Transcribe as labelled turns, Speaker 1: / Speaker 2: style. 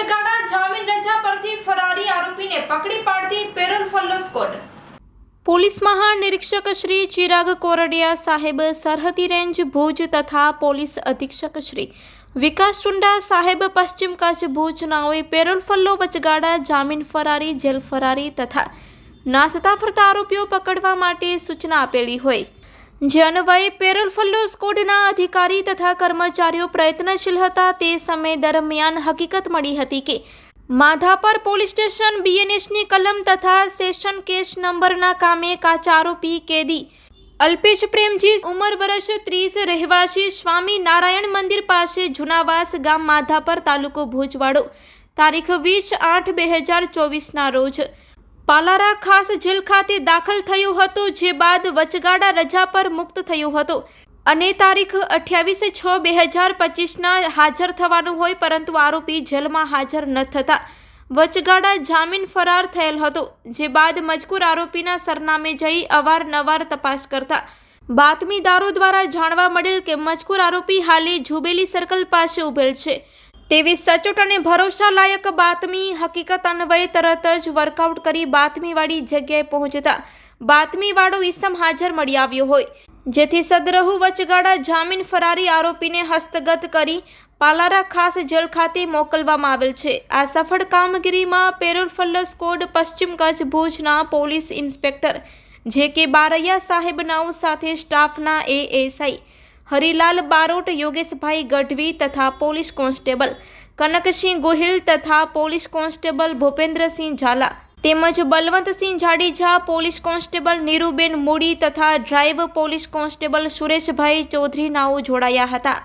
Speaker 1: બનાસકાંઠા જામીન રજા પરથી ફરારી આરોપીને પકડી પાડતી પેરલ ફલ્લો સ્કોડ. પોલીસ મહાનિરીક્ષક શ્રી ચિરાગ કોરડિયા સાહેબ સરહદી રેન્જ ભુજ તથા પોલીસ અધિક્ષક શ્રી વિકાસ ચુંડા સાહેબ પશ્ચિમ કચ્છ ભુજનાઓએ પેરોલ ફલ્લો વચગાડા, જામીન ફરારી, જેલ ફરારી તથા નાસતા ફરતા આરોપીઓ પકડવા માટે સૂચના આપેલી હોય. જે અન્વયે પેરોલ ફલ્લો સ્કોડના અધિકારી તથા કર્મચારીઓ પ્રયત્નશીલ હતા તે સમય દરમિયાન હકીકત મળી હતી કે માધાપર પોલીસ સ્ટેશન બીએનએસની કલમ તથા સેશન કેસ નંબરના કામે કાચા આરોપી કેદી અલ્પેશ પ્રેમજી ઉંમર વર્ષ ત્રીસ રહેવાસી સ્વામી નારાયણ મંદિર પાસે જુનાવાસ ગામ માધાપર તાલુકો ભુજવાડો. તારીખ વીસ આઠ બે હજાર ચોવીસના રોજ પાલારા ખાસ જેલ ખાતે દાખલ થયો હતો, જે બાદ વચગાડા રજા પર મુક્ત થયો હતો. અને તારીખ અઠ્યાવીસ છ બે હજાર પચીસના હાજર થવાનું હોય, પરંતુ આરોપી જેલમાં હાજર ન થતા. વચગાડા જામીન ફરાર થયેલ હતો, જે બાદ મજકૂર આરોપીના સરનામે જઈ અવારનવાર તપાસ કરતા. બાતમીદારો દ્વારા જાણવા મળેલ કે મજકૂર આરોપી હાલે જુબેલી સર્કલ પાસે ઉભેલ છે. તેવી સચોટ અને ભરોસાલાયક બાતમી હકીકત અન્વયે તરત જ વર્કઆઉટ કરી બાતમીવાળી જગ્યાએ પહોંચતા બાતમીવાળો ઈસમ હાજર મળી આવ્યો હોય. જેથી સદરહુ વચગાળા જામીન ફરારી આરોપીને હસ્તગત કરી પાલારા ખાસ જેલ ખાતે મોકલવામાં આવેલ છે. આ સફળ કામગીરીમાં પેરોલ સ્કોડ પશ્ચિમ કચ્છ ભુજના પોલીસ ઇન્સ્પેક્ટર જે કે બારૈયા સાહેબ નાઉ સાથે સ્ટાફના એએસઆઈ હરિલાલ બારોટ, યોગેશભાઈ ગઢવી તથા પોલીસ કોન્સ્ટેબલ કનકસિંહ ગોહિલ તથા પોલીસ કોન્સ્ટેબલ ભૂપેન્દ્રસિંહ ઝાલા તેમજ બલવંતસિંહ જાડેજા, પોલીસ કોન્સ્ટેબલ નીરુબેન મૂડી તથા ડ્રાઈવ પોલીસ કોન્સ્ટેબલ સુરેશભાઈ ચૌધરીનાઓ જોડાયા હતા.